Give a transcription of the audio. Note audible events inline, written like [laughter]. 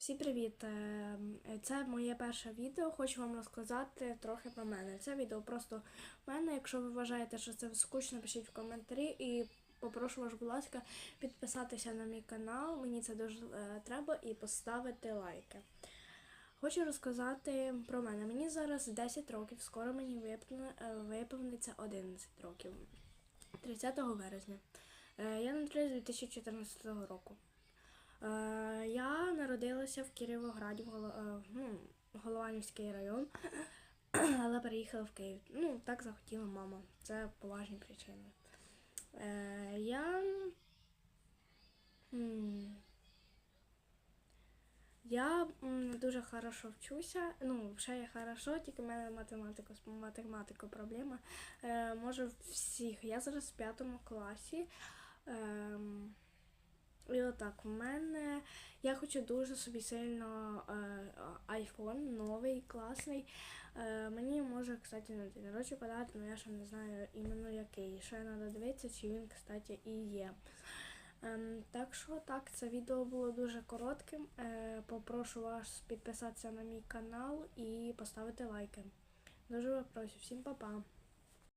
Всім привіт! Е, Це моє перше відео. Хочу вам розказати трохи про мене. Це відео просто в мене. Якщо ви вважаєте, що це скучно, пишіть в коментарі і попрошу вас, будь ласка, підписатися на мій канал. Мені це дуже е, треба і поставити лайки. Хочу розказати про мене. Мені зараз 10 років, скоро мені е, виповниться 11 років. 30 березня. Е, Я народилась 2014 року. Е, Я народилася в Кіровограді, е, ну, Голованівський район, [clears throat] але переїхала в Київ. Ну, так захотіла мама. Це поважні причини. Е, Я. Я дуже хорошо вчуся. Ну, ще я хорошо, тільки в мене математику, з математикою проблема. Може, всіх. Я зараз в п'ятому класі. Ем, і отак, в мене я хочу дуже собі сильно е, iPhone новий, класний. Е, мені може, кстати, на день народження подати, але я ще не знаю іменно який. Ще треба дивитися, чи він, кстати, і є. Ем, так що так, це відео було дуже коротким. Е, попрошу вас підписатися на мій канал і поставити лайки. Дуже вас прошу. Всім па-па!